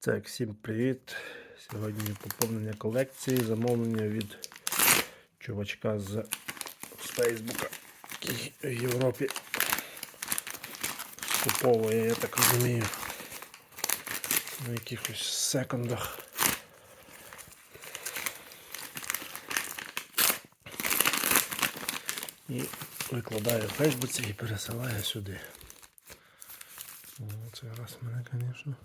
Так, всім привіт. Сьогодні поповнення колекції, замовлення від чувачка з, Фейсбука, в Європі скуповує, я так розумію, на якихось секундах. І викладає в Фейсбуці і пересилає сюди. О, це раз мене, звісно.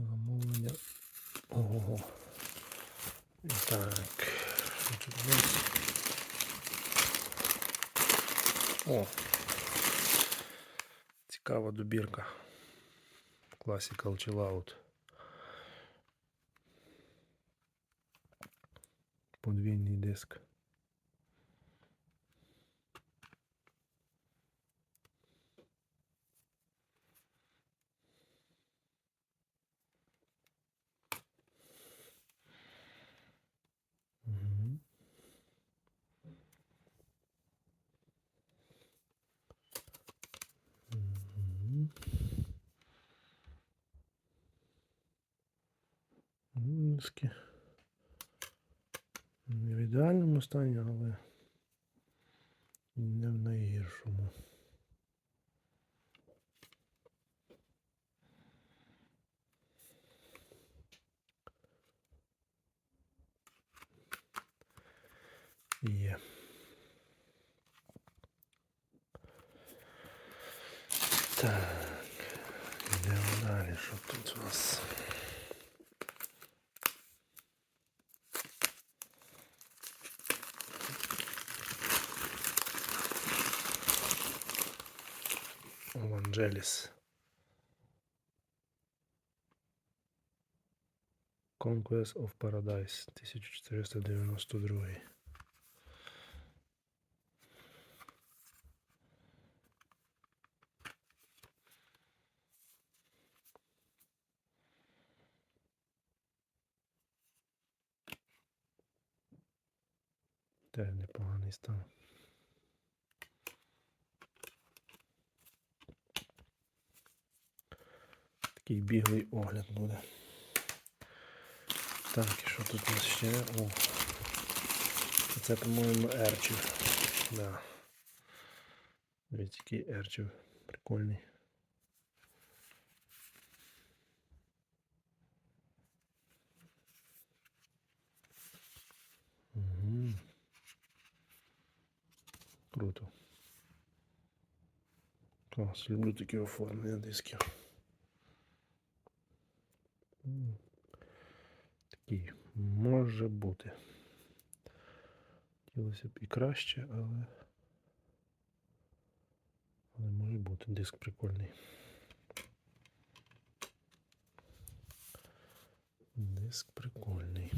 Замовлення. Ого. І так. Що тут у нас? О. Цікава добірка. Classical Chill Out. Подвійний диск. Ну, Не в ідеальному стані, але не в найгіршому. Є. Так, йдемо далі, що тут у нас? Евангеліс. Conquest of Paradise 1492. Теж непоганий стан. Такий біглий огляд буде. Так, і що тут у нас ще? О. Це, по-моєму, Ерчів. Да. Дивіться, який Ерчів. Прикольний. Круто. Клас, люблю такі оформлення дисків. Такий може бути. Хотілося б і краще, але. Але може бути диск прикольний. Диск прикольний.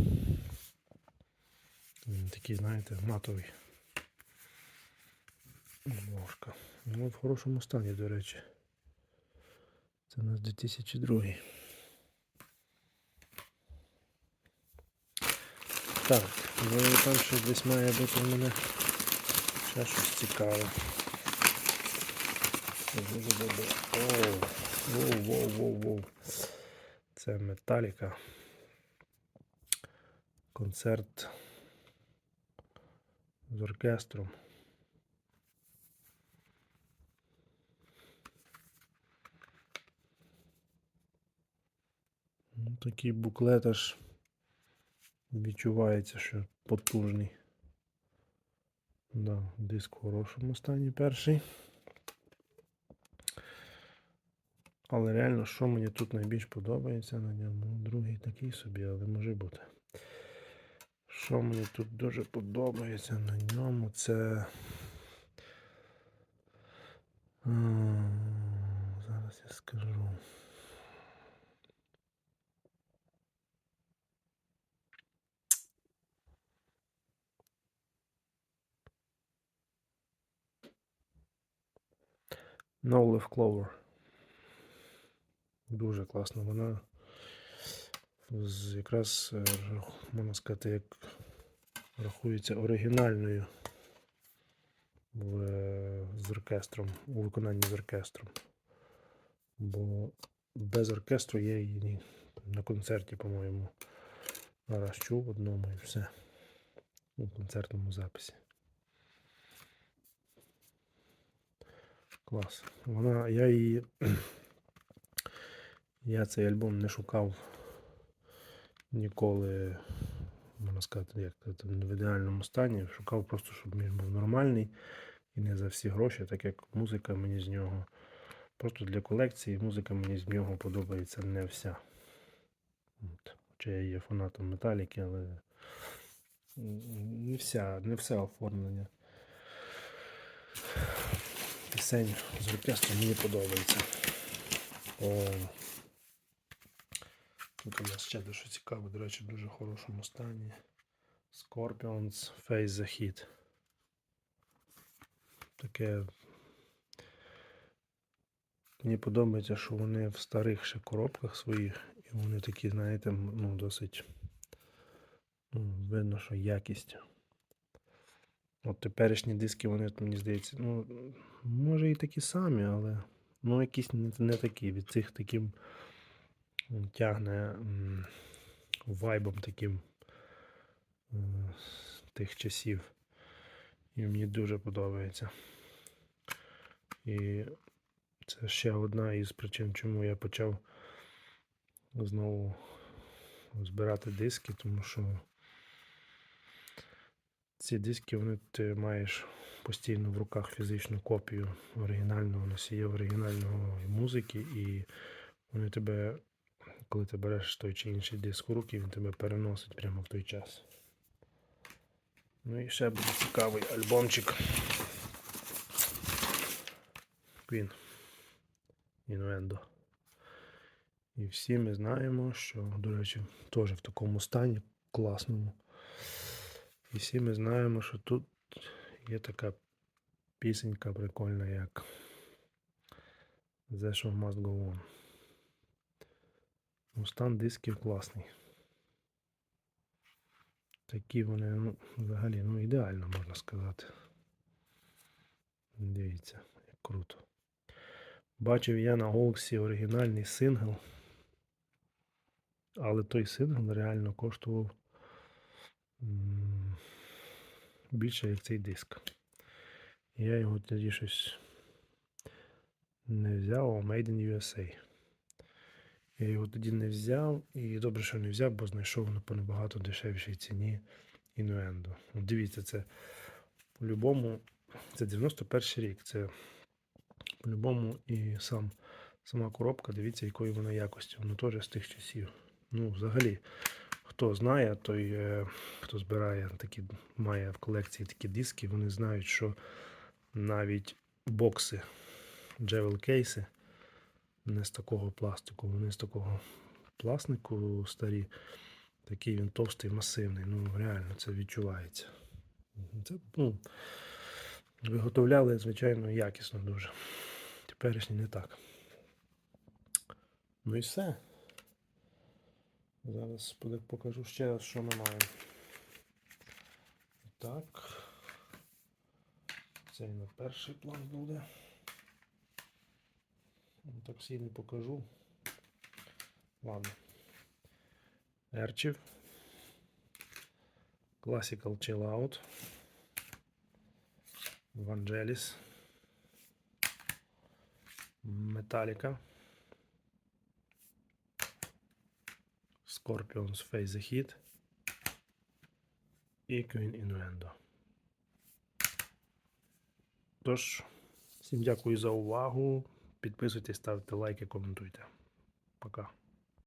Він такий, знаєте, матовий. Ложка. Ну, в хорошому стані, до речі. Це у нас 2002. Так, ну там ще десь має бути в мене ще щось цікаве. Оу, воу, воу, воу, воу. Це Металіка. Концерт з оркестром. Ну, такий буклет аж відчувається, що потужний. Да, диск в хорошому стані перший. Але реально, що мені тут найбільш подобається на ньому? Другий такий собі, але може бути. Що мені тут дуже подобається на ньому, це. Зараз я скажу. No Leaf Clover. Дуже класно. Вона з- якраз е, можна сказати, як рахується оригінальною в, е, з оркестром, у виконанні з оркестром. Бо без оркестру я її на концерті, по-моєму, раз чув в одному і все. У концертному записі. Клас. Вона, я її. Я цей альбом не шукав ніколи, можна сказати, як це, в ідеальному стані. Шукав просто, щоб він був нормальний і не за всі гроші, так як музика мені з нього. Просто для колекції музика мені з нього подобається не вся. От. Хоча я є фанатом металіки, але не вся, не все оформлення. Пісень з оркестром мені подобається. О, тут у нас ще дещо цікаве, до речі, в дуже хорошому стані. Scorpions Face the Heat. Таке. Мені подобається, що вони в старих ще коробках своїх, і вони такі, знаєте, ну, досить ну, видно, що якість. От теперішні диски, вони, мені здається, ну, може і такі самі, але ну, якісь не, не такі. Від цих таким тягне м, вайбом таким е, з тих часів. І мені дуже подобається. І це ще одна із причин, чому я почав знову збирати диски, тому що ці диски вони ти маєш постійно в руках фізичну копію оригінального носія, оригінальної музики, і вони тебе, коли ти береш той чи інший диск у руки, він тебе переносить прямо в той час. Ну і ще буде цікавий альбомчик. Queen. Інвендо. І всі ми знаємо, що, до речі, теж в такому стані класному. І всі ми знаємо, що тут є така пісенька прикольна, як The Show Must Go On. Ну, стан дисків класний. Такі вони, ну, взагалі, ну, ідеально можна сказати. Дивіться, як круто. Бачив я на Голксі оригінальний сингл. Але той сингл реально коштував більше, як цей диск. Я його тоді щось не взяв, а Made in USA. Я його тоді не взяв, і добре, що не взяв, бо знайшов на по набагато дешевшій ціні Innuendo. От дивіться, це по-любому, це 91 рік. Це по-любому і сам, сама коробка, дивіться, якої вона якості. Воно теж з тих часів. Ну, взагалі, хто знає, той, е, хто збирає такі, має в колекції такі диски, вони знають, що навіть бокси, джевел кейси не з такого пластику, вони з такого пластику старі. Такий він товстий, масивний. Ну, реально, це відчувається. Це, ну, виготовляли, звичайно, якісно дуже. Теперішній не так. Ну і все. Зараз покажу ще раз, що ми маємо. Так. Цей на перший план буде. Ну, Так не покажу. Ладно. Ерчів. Classical Chill Out. Vangelis. Metallica. Scorpions Phase Heat. І Queen Innuendo. Тож, всім дякую за увагу. Підписуйтесь, ставте лайки, коментуйте. Пока.